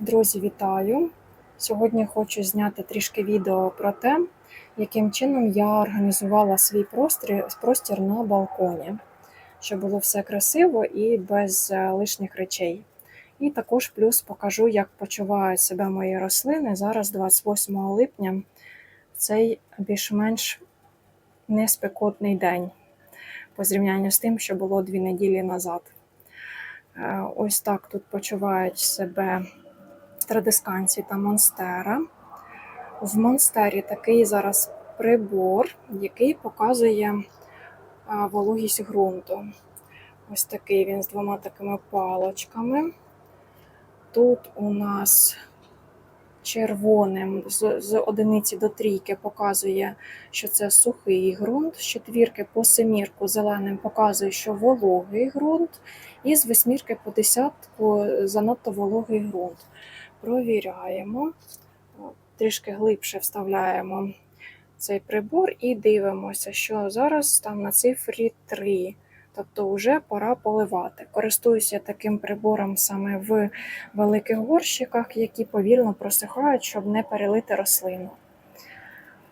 Друзі, вітаю! Сьогодні хочу зняти трішки відео про те, яким чином я організувала свій простір, на балконі, щоб було все красиво і без е, лишніх речей. І також плюс покажу, як почувають себе мої рослини зараз, 28 липня, в цей більш-менш неспекотний день по зрівнянню з тим, що було дві неділі назад. Е, Ось так тут почувають себе традисканції та монстера. В монстері такий зараз прибор, який показує вологість ґрунту. Ось такий він з двома такими палочками. Тут у нас червоним з, з одиниці до трійки показує, що це сухий ґрунт. З четвірки по семірку зеленим показує, що вологий ґрунт. І з восьмірки по десятку занадто вологий ґрунт. Провіряємо, трішки глибше вставляємо цей прибор і дивимося, що зараз там на цифрі 3. Тобто вже пора поливати. Користуюся таким прибором саме в великих горщиках, які повільно просихають, щоб не перелити рослину.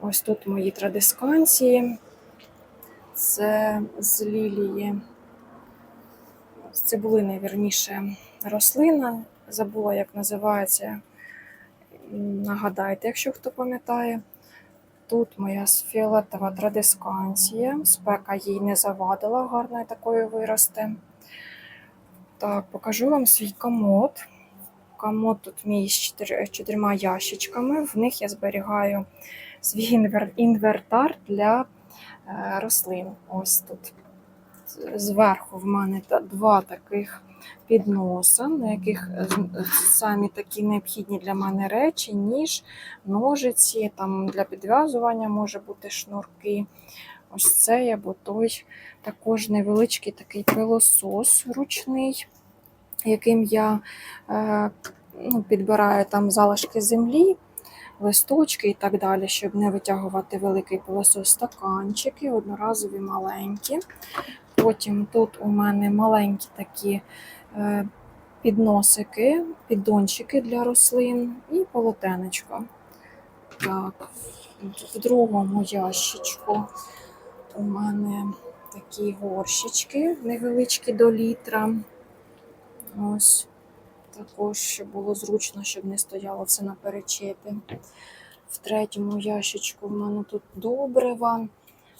Ось тут мої традисканції. Це з лілії, з цибулини, вірніше, рослина. Забула, як називається. Нагадайте, якщо хто пам'ятає. Тут моя фіолетова традисканція. Спека їй не завадила, гарно такою виросте. Так, покажу вам свій комод. Комод тут мій з чотирма ящичками. В них я зберігаю свій інвертар для е, рослин. Ось тут. Зверху в мене два таких підноса, на яких е, самі такі необхідні для мене речі, ніж, ножиці, там для підв'язування може бути шнурки. Ось цей або той. Також невеличкий такий пилосос ручний, яким я е, ну, підбираю там залишки землі, листочки і так далі, щоб не витягувати великий пилосос, стаканчики, одноразові маленькі. Потім тут у мене маленькі такі е, підносики, піддончики для рослин і полотенечко. Так, в другому ящичку у мене такі горщички невеличкі до літра. Ось також, щоб було зручно, щоб не стояло все на перечепі. В третьому ящичку в мене тут добрива,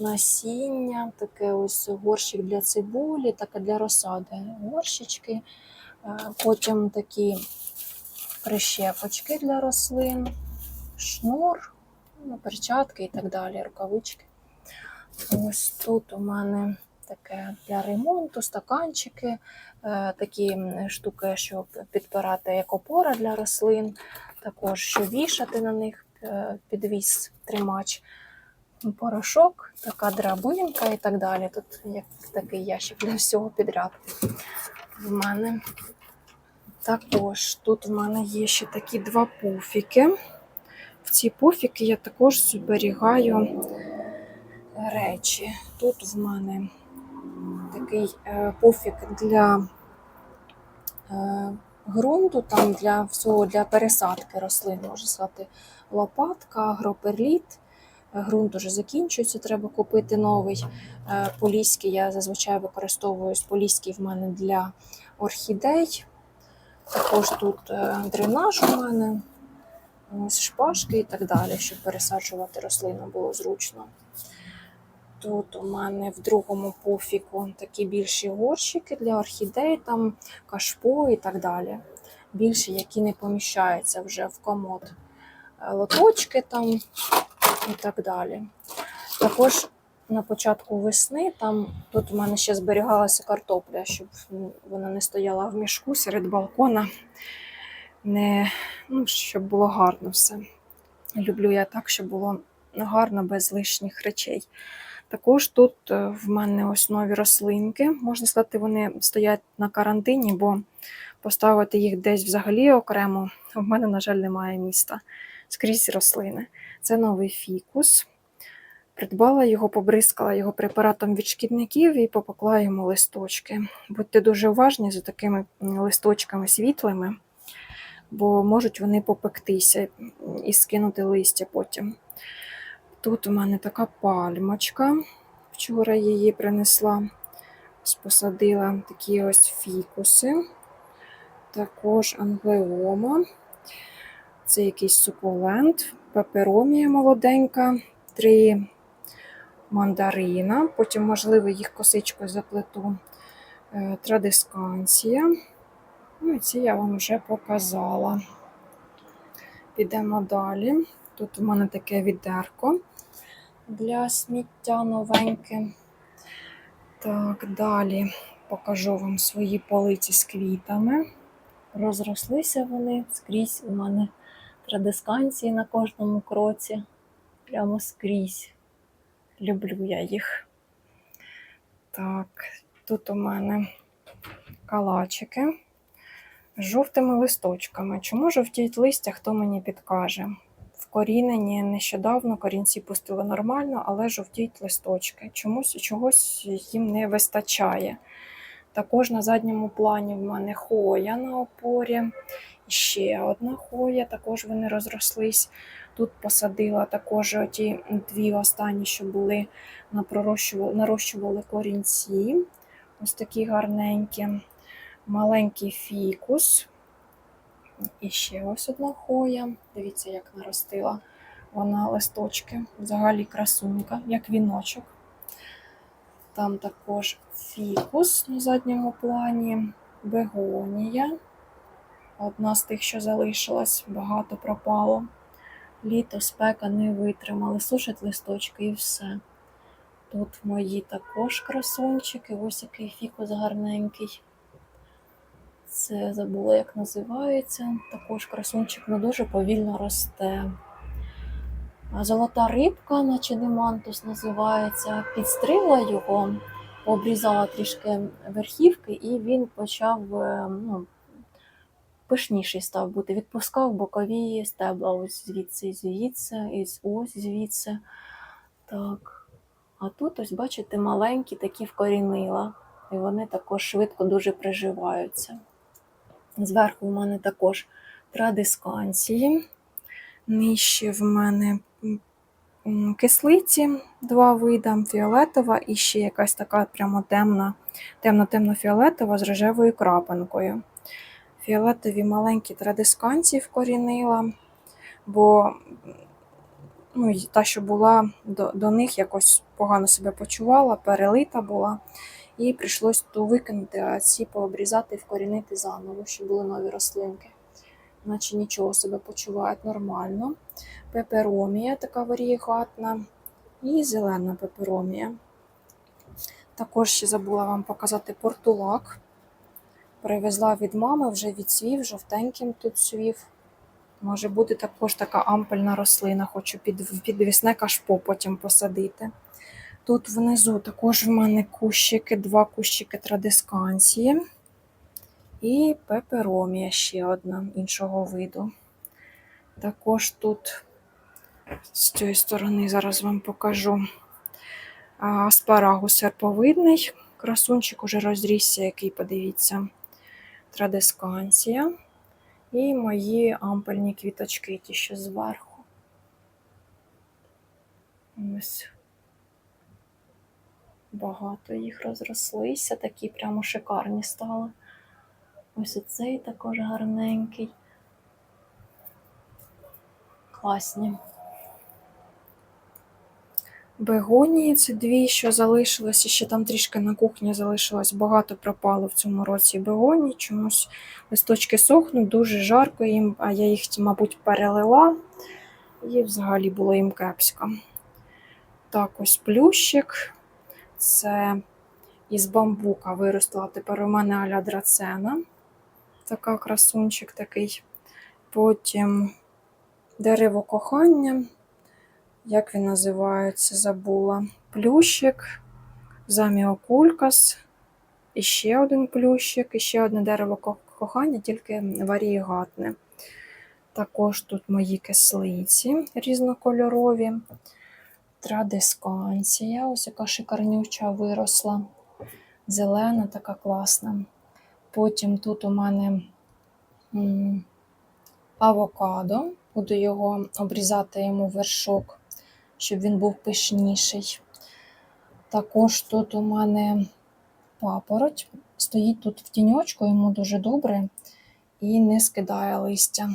насіння, таке ось горщик для цибулі, таке для розсади горщички. Е, Потім такі прищепочки для рослин, шнур, ну, перчатки і так далі, рукавички. Ось тут у мене таке для ремонту, стаканчики, е, такі штуки, щоб підпирати як опора для рослин, також що вішати на них е, підвіс тримач, порошок, така драбинка і так далі. Тут як такий ящик для всього підряд в мене. Також тут в мене є ще такі два пуфіки. В ці пуфіки я також зберігаю речі. Тут в мене такий е, пуфік для е, ґрунту, там для всього для пересадки рослин, можна сказати, лопатка, агроперліт. Ґрунт уже закінчується, треба купити новий. Е, Поліський я зазвичай використовую поліський в мене для орхідей. Також тут е, дренаж у мене, ось шпажки і так далі, щоб пересаджувати рослину було зручно. Тут у мене в другому пуфіку такі більші горщики для орхідей, там кашпо і так далі. Більші, які не поміщаються вже в комод. Е, Лоточки там і так далі. Також на початку весни там тут у мене ще зберігалася картопля, щоб вона не стояла в мішку серед балкона, не, ну, щоб було гарно все. Люблю я так, щоб було гарно без лишніх речей. Також тут е, в мене ось нові рослинки. Можна сказати, вони стоять на карантині, бо поставити їх десь взагалі окремо в мене, на жаль, немає міста. Скрізь рослини. Це новий фікус. Придбала його, побризкала його препаратом від шкідників і попекла йому листочки. Будьте дуже уважні за такими листочками світлими. бо можуть вони попектися і скинути листя потім. Тут у мене така пальмочка. Вчора її принесла, посадила такі ось фікуси. Також англеома. Це якийсь сукулент, пеперомія молоденька, три мандарина. Потім, можливо, їх косичкою заплету. Е, Традисканція. Ну і ці я вам вже показала. Підемо далі. Тут у мене таке відерко для сміття новеньке. Так, далі покажу вам свої полиці з квітами. Розрослися вони скрізь у мене традисканції на кожному кроці. Прямо скрізь. Люблю я їх. Так, тут у мене калачики з жовтими листочками. Чому жовтіють листя, хто мені підкаже? Вкорінені нещодавно корінці пустили нормально, але жовтіють листочки. Чомусь чогось їм не вистачає. Також на задньому плані в мене хоя на опорі. Ще одна хоя, також вони розрослись. Тут посадила також ті дві останні, що були нарощували корінці. Ось такі гарненькі. Маленький фікус. І ще ось одна хоя. Дивіться, як наростила вона листочки. Взагалі красунька, як віночок. Там також фікус на задньому плані, бегонія. Одна з тих, що залишилась, багато пропало. Літо спека не витримали, сушать листочки і все. Тут мої також красунчики, ось який фікус гарненький. Це забула, як називається. Також красунчик ну, дуже повільно росте. Золота рибка, наче демантус називається, підстригла його, обрізала трішки верхівки, і він почав е, ну, пишніший став бути. Відпускав бокові стебла ось звідси, звідси, і ось звідси. Так. А тут, ось, бачите, маленькі такі вкорінила. І вони також швидко дуже приживаються. Зверху в мене також традисканції. Нижче в мене кислиці, два вида, фіолетова і ще якась така прямо темна, темно-темно-фіолетова з рожевою крапинкою. Фіолетові маленькі традисканції вкорінила, бо ну, та, що була до, до них, якось погано себе почувала, перелита була. І прийшлось ту викинути, а ці пообрізати і вкорінити заново, щоб були нові рослинки. Наче нічого себе почувають нормально. Пеперомія така варієгатна. І зелена пеперомія. Також ще забула вам показати портулак. Привезла від мами, вже відцвів, жовтеньким тут цвів. Може бути також така ампельна рослина, хочу під, підвісне кашпо потім посадити. Тут внизу також в мене кущики, два кущики традисканції. І пеперомія ще одна іншого виду. Також тут з цієї сторони зараз вам покажу аспарагус серповидний. Красунчик уже розрісся, який, подивіться, традисканція. І мої ампельні квіточки, ті, що зверху. Ось багато їх розрослися, такі прямо шикарні стали. Ось оцей також гарненький. Класні. Бегонії це дві, що залишилися, ще там трішки на кухні залишилось, багато пропало в цьому році бегоній. Чомусь листочки сохнуть, дуже жарко їм, а я їх, мабуть, перелила. І взагалі було їм кепсько. Так, ось плющик. Це із бамбука виросла тепер у мене аля драцена. Така красунчик такий. Потім дерево кохання. Як він називається, забула. Плющик, заміокулькас, і ще один плющик, і ще одне дерево кохання, тільки варієгатне. Також тут мої кислиці різнокольорові. Традисканція, ось яка шикарнюча виросла. Зелена, така класна. Потім тут у мене авокадо. Буду його обрізати йому вершок, щоб він був пишніший. Також тут у мене папороть. Стоїть тут в тіньочку, йому дуже добре і не скидає листя.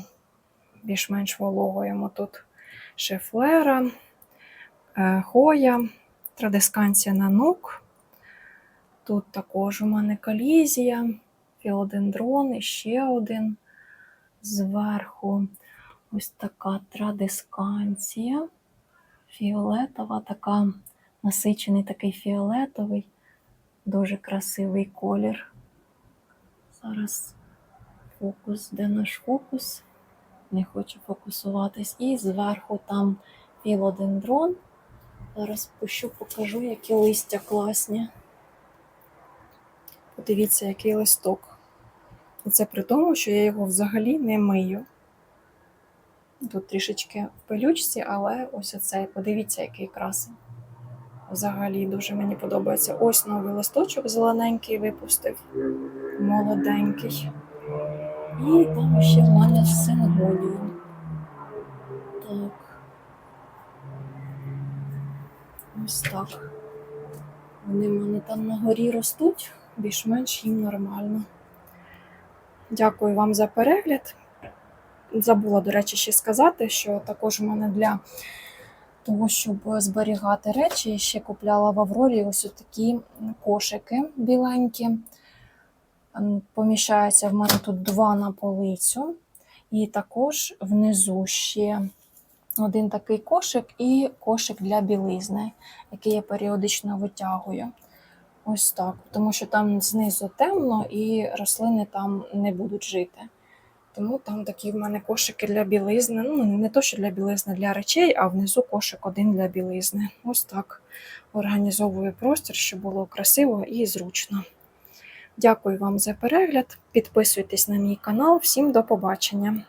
Більш-менш волого йому тут шефлера, е, хоя, традисканція нанук. Тут також у мене колізія, філодендрон і ще один. Зверху ось така традисканція. Фіолетова, така насичений такий фіолетовий, дуже красивий колір. Зараз фокус, де наш фокус? Не хочу фокусуватись. І зверху там філодендрон. Зараз пущу, покажу, які листя класні. Подивіться, який листок. І це при тому, що я його взагалі не мию. Тут трішечки в пилючці, але ось оцей, подивіться, який красень. Взагалі дуже мені подобається. Ось новий листочок зелененький випустив, молоденький. І там ще в мене сингонію. Так. Ось так. Вони в мене там на горі ростуть, більш-менш їм нормально. Дякую вам за перегляд. Забула, до речі, ще сказати, що також у мене для того, щоб зберігати речі, ще купляла в Аврорі ось такі кошики біленькі. Поміщається в мене тут два на полицю, і також внизу ще один такий кошик і кошик для білизни, який я періодично витягую. Ось так, тому що там знизу темно і рослини там не будуть жити. Тому там такі в мене кошики для білизни. Ну, не то, що для білизни, для речей, а внизу кошик один для білизни. Ось так організовую простір, щоб було красиво і зручно. Дякую вам за перегляд. Підписуйтесь на мій канал. Всім до побачення!